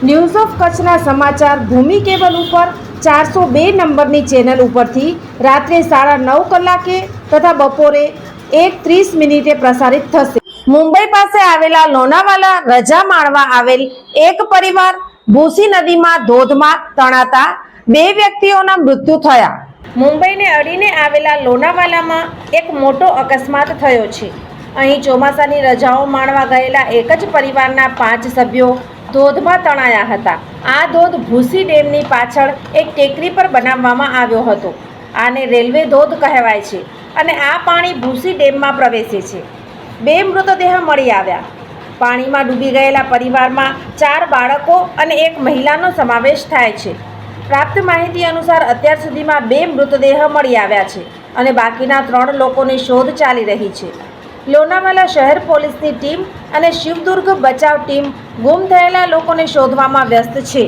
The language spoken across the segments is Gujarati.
News of કચ્છના સમાચાર ભૂમિ કેબલ ઉપર ચારસો બે નંબરની ચેનલ ઉપરથી રાત્રે સાડા નવ કલાકે તથા બપોરે એક ત્રીસ મિનિટે પ્રસારિત થશે. મુંબઈ પાસે આવેલા લોનાવાલા રજા માણવા આવેલ એક પરિવાર ભૂસી નદીમાં ધોધમાં તણાતા બે વ્યક્તિઓના મૃત્યુ થયા. મુંબઈને અડીને આવેલા લોનાવાલામાં એક મોટો અકસ્માત થયો છે. અહીં ચોમાસાની રજાઓ માણવા ગયેલા એક જ પરિવારના પાંચ સભ્યો ધોધમાં તણાયા હતા. આ ધોધ ભૂસી ડેમની પાછળ એક ટેકરી પર બનાવવામાં આવ્યો હતો. આને રેલવે ધોધ કહેવાય છે અને આ પાણી ભૂસી ડેમમાં પ્રવેશે છે. બે મૃતદેહ મળી આવ્યા. પાણીમાં ડૂબી ગયેલા પરિવારમાં ચાર બાળકો અને એક મહિલાનો સમાવેશ થાય છે. પ્રાપ્ત માહિતી અનુસાર અત્યાર સુધીમાં બે મૃતદેહ મળી આવ્યા છે અને બાકીના ત્રણ લોકોની શોધ ચાલી રહી છે. લોનાવાલા શહેર પોલીસની ટીમ અને શિવદુર્ગ બચાવ ટીમ ગુમ થયેલા લોકોને શોધવામાં વ્યસ્ત છે.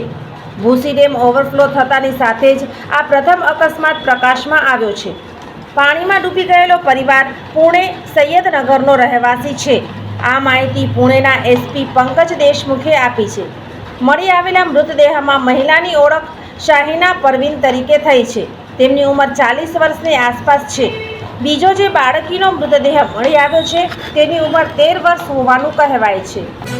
ભૂસી ડેમ ઓવરફ્લો થતાની સાથે જ આ પ્રથમ અકસ્માત પ્રકાશમાં આવ્યો છે. પાણીમાં ડૂબી ગયેલો પરિવાર પુણે સૈયદનગરનો રહેવાસી છે. આ માહિતી પુણેના એસપી પંકજ દેશમુખે આપી છે. મળી આવેલા મૃતદેહમાં મહિલાની ઓળખ શાહીના પરવીન તરીકે થઈ છે. તેમની ઉંમર ચાલીસ વર્ષની આસપાસ છે. બીજો જે બાળકીનો મૃતદેહ મળી આવ્યો છે, તેની ઉંમર તેર વર્ષ હોવાનું કહેવાય છે.